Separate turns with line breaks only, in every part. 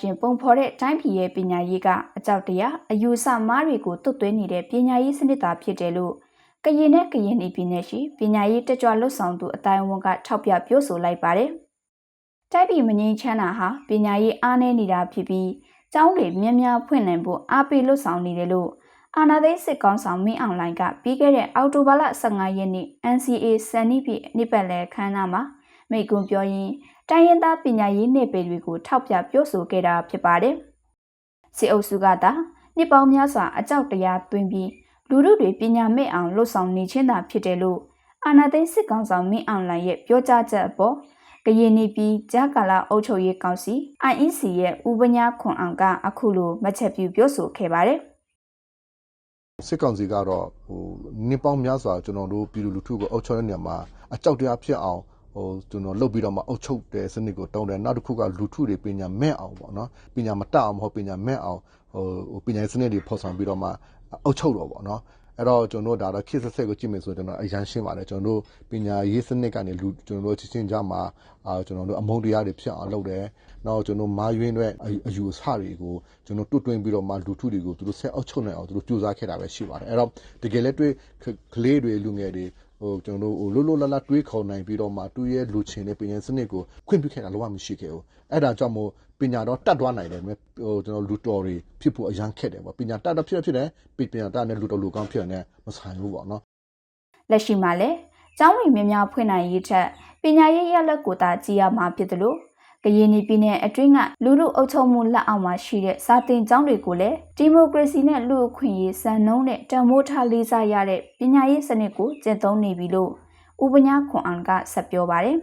ရှင်ပုံဖော်တဲ့တိုင်းပြည်ရဲ့ပညာရေးကအကြောက်တရားအယူဆမားတွေကိုတွတ်သွင်းနေတဲ့ပညာရေးစနစ်သာဖြစ်တယ်လို့ကရင်နဲ့ကရင်ပြည်နယ်ရှိပညာရေးတက်ကြွလွတ်ဆောင်သူအတိုင်းအဝန်ကထောက်ပြပြောဆိုလိုက်ပါတယ်။တိုက်ပြည်မငြိမ်းချမ်းတာဟာပညာရေးအားနည်းနေတာဖြစ်ပြီးကျောင်းတွေများများဖွင့်နိုင်ဖို့အားပေးလွတ်ဆောင်နေတယ်လို့အာနာသိန်းစစ်ကောင်ဆောင်မင်းအောင်လိုင်ကပြီးခဲ့တဲ့အောက်တိုဘာလ15ရက်နေ့ NCA စံနှိပြနှစ်ပတ်လည်ခမ်းနားမှာ မိကွန်းပြောရင်းတိုင်းရင်းသားပညာရေးနယ်ပယ်တွေကိုထောက်ပြပြောဆိုခဲ့တာဖြစ်ပါတယ်။စစ်အုပ်စုကသာနှစ်ပေါင်းများစွာအကြောက်တရားသွင်းပြီးလူမှုတွေပညာမဲ့အောင်လှုပ်ဆောင်နေခြင်းသာဖြစ်တယ်လို့အာနာသိန်းစစ်ကောင်ဆောင်မင်းအောင်လိုင်ရဲ့ပြောကြားချက်အပေါ်ကရင်နီပြည်ကြာကာလအုပ်ချုပ်ရေးကောင်စီ IEC ရဲ့ဥပညာခွန်အောင်ကအခုလိုမှတ်ချက်ပြုပြောဆိုခဲ့ပါတယ်။
စစ်ကောင်စီကတော့ဟိုနှစ်ပေါင်းများစွာကျွန်တော်တို့ပြည်သူလူထုကိုအုပ်ချုပ်တဲ့နေရာမှာအကြောက်တရားဖြစ်အောင် ဟိုကျွန်တော်လုတ်ပြီးတော့မှအုပ်ချုပ်တဲ့စနစ်ကိုတုံးတယ်နောက်တစ်ခုကလူထုတွေပညာမဲ့အောင်ပေါ့နော်ပညာမတတ်အောင်မဟုတ်ပညာမဲ့အောင်ဟိုပညာစနစ်တွေဖော်ဆောင်ပြီးတော့မှအုပ်ချုပ်တော့ပေါ့နော်အဲ့တော့ကျွန်တော်တို့ဒါတော့ခေတ်ဆက်ဆက်ကိုကြည့်မယ်ဆိုရင်ကျွန်တော်အရန်ရှင်းပါတယ်ကျွန်တော်တို့ပညာရေးစနစ်ကနေလူကျွန်တော်တို့ချင်းချင်းကြားမှာအာကျွန်တော်တို့အမုန်းတရားတွေဖြစ်အောင်လုပ်တယ်နောက်ကျွန်တော်မာယွင်းတဲ့အယူအဆတွေကိုကျွန်တော်တွတ်တွင်းပြီးတော့မှလူထုတွေကိုသူတို့ဆက်အောက်ချုပ်နိုင်အောင်သူတို့ကြိုးစားခဲ့တာပဲရှိပါတယ်အဲ့တော့တကယ်လက်တွေ့ကလေးတွေလူငယ်တွေဟို ကျွန်တော်တို့ဟိုလွတ်လွတ်လပ်လပ်တွေးခေါ်နိုင်ပြီးတော့မှသူ့ရဲ့လူချင်းတဲ့ပညာစနစ်ကိုခွင့်ပြုခဲ့တာလုံးဝမရှိခဲ့ဘူးအဲ့ဒါကြောင့်မို့ပညာတော့တတ်သွားနိုင်တယ်ဟိုကျွန်တော်လူတော်တွေဖြစ်ဖို့အရန်ခက်တယ်ပေါ့ပညာတတ်တော့ဖြစ်ဖြစ်တယ်ပညာတတ်တဲ့လူတော်လူကောင်းဖြစ်တယ်မဆိုင်ဘူးပေါ့နော်
လက်ရှိမှာလည်းကျောင်းတွေများများဖွင့်နိုင်ရေးထက်ပညာရေးရလက်ကိုသာကြည်ရမှာဖြစ်တယ်လို့ ကရင်ပြည်နယ်အတွင်းကလူမှုအုပ်ချုပ်မှုလက်အောက်မှာရှိတဲ့စာသင်ကျောင်းတွေကိုလည်းဒီမိုကရေစီနဲ့လူ့အခွင့်အရေးစံနှုန်းနဲ့တံမိုးထားလေးစားရတဲ့ပညာရေးစနစ်ကိုကျင့်သုံးနေပြီလို့ဥပညာခွန်အောင်ကဆက်ပြောပါတယ်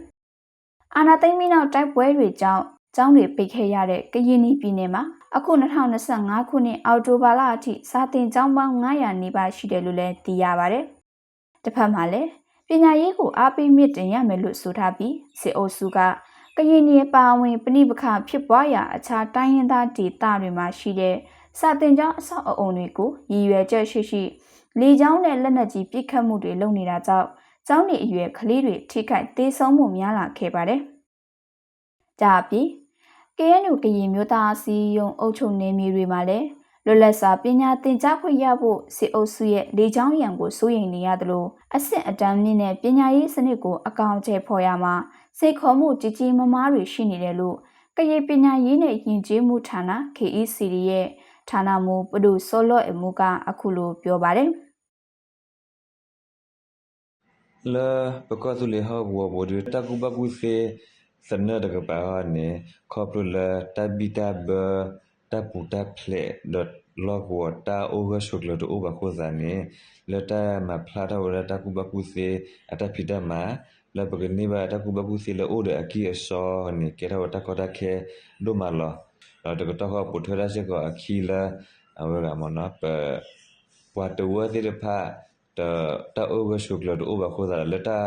။အာနာသိမ့်မီနောက်တိုက်ပွဲတွေကြောင့်ကျောင်းတွေပိတ်ခဲ့ရတဲ့ကရင်ပြည်နယ်မှာအခု2025ခုနှစ်အောက်တိုဘာလအထိစာသင်ကျောင်းပေါင်း900နီးပါးရှိတယ်လို့လည်းသိရပါတယ်။တစ်ဖက်မှာလည်းပညာရေးကိုအားပေးမြင့်တင်ရမယ်လို့ဆိုထားပြီးစစ်အုပ်စုက ကရင်ပြည်ပါဝင်ပဏိပခဖြစ်ပွားရာအခြားတိုင်းရင်းသားဒေသတွေမှာရှိတဲ့စာတင်ကျောင်းအဆောက်အအုံတွေကိုရည်ရွယ်ချက်ရှိရှိလေကြောင်းနဲ့လက်နက်ကြီးပစ်ခတ်မှုတွေလုပ်နေတာကြောင့်ကျောင်းနေအရွယ်ကလေးတွေထိခိုက်သေးဆုံးမှုများလာခဲ့ပါတယ်။ဒါအပြင် KNU ကရင်မျိုးသားအစည်းအရုံးအုပ်ချုပ်နေမြေတွေမှာလည်း လွတ်လပ်စွာပညာသင်ကြားခွင့်ရဖို့စစ်အုပ်စုရဲ့လေကြောင်းရန်ကိုစိုးရိမ်နေရတယ်လို့အဆင့်အတန်းမြင့်တဲ့ပညာရေးစနစ်ကိုအကောင်အထည်ဖော်ရမှာစိတ်ခေါ်မှုကြီးကြီးမားမားတွေရှိနေတယ်လို့ကရင်ပညာရေးနဲ့ယဉ်ကျေးမှုဌာန KEC ရဲ့ဌာနမှူးပဒုစောလော့အမှုကအခုလိုပြောပါတယ်
le peko tu le ha wo bo de ta ku ba ku se sana de ka ba ne kho pro le ta bi ta ba ta pu ta ple dot log wo ta over shok le do over ko za ne le ta ma phla ta wo ta ku ba ku se ata phi ta ma le ba ni ba ta ku ba ku se le o de aki a so ne ke ta ta ko ta ke do ma lo lo de ko ta ko pu thwa da se ko aki la a wa ga mo na pa ပွာတဝတိရဖာတတအိုဘရှုကလဒအိုဘခိုဇာလတာ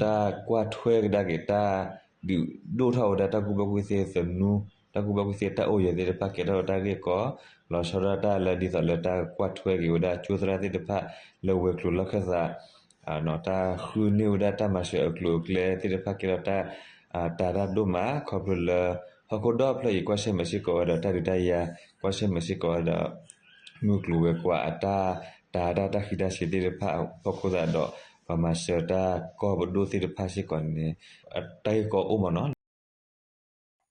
တာကွာထွဲကဒါကေတာဒီဒိုထောဒတာကူဘကူစေစနူ တာကူဘကူစေတာအိုရတဲ့ဖာကေတော့တာကေကောလောရှရတာလဒီစလတာကွာထွဲကေဝဒါချူစရာတဲ့ဖာလဝဲကလလခဇာအနော်တာခူနေဝဒါတာမရှေကလုကလေတဲ့ဖာကေတော့တာတာရဒိုမာခေါပလဟကိုတော့ဖလေကွာရှေမရှိကောဒါတာတာယာကွာရှေမရှိကောဒါငုကလူဝဲကွာအတာတာဒါတာခိဒါရှိတဲ့ဖာပခုဒါတော့ပမာရှတာကောဘဒိုစီဖာရှိကွန်နေအတိုင်ကောဥမနော်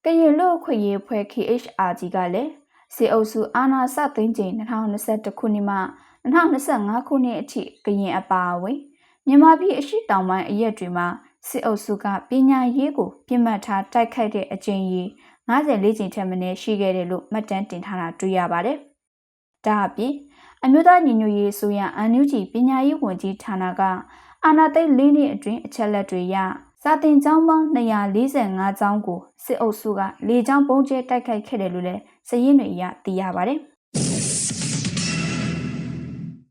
ကရင်လူခွေရေးဖွဲ့ KHRG ကလည်းစေအုပ်စုအာဏာစသိမ်းချိန်2021ခုနှစ်မှ2025ခုနှစ်အထိကရင်အပါအဝင်မြန်မာပြည်အရှိတောင်ပိုင်းအရက်တွေမှာစစ်အုပ်စုကပညာရေးကိုပြစ်မှတ်ထားတိုက်ခိုက်တဲ့အကြိမ်ကြီး54ကြိမ်ထက်မနည်းရှိခဲ့တယ်လို့မှတ်တမ်းတင်ထားတာတွေ့ရပါတယ်။ဒါအပြင်အမျိုးသားညီညွတ်ရေးဆိုရအန်ယူဂျီပညာရေးဝန်ကြီးဌာနကအာဏာသိမ်း၄နှစ်အတွင်းအချက်လက်တွေရ စာတင်ကျောင်းပေါင်း245ကျောင်းကိုစစ်အုပ်စုကလေကြောင်းပုံကျဲတိုက်ခိုက်ခဲ့တယ်လို့လည်းစည်ရင်းတွေအရသိရပါတယ်။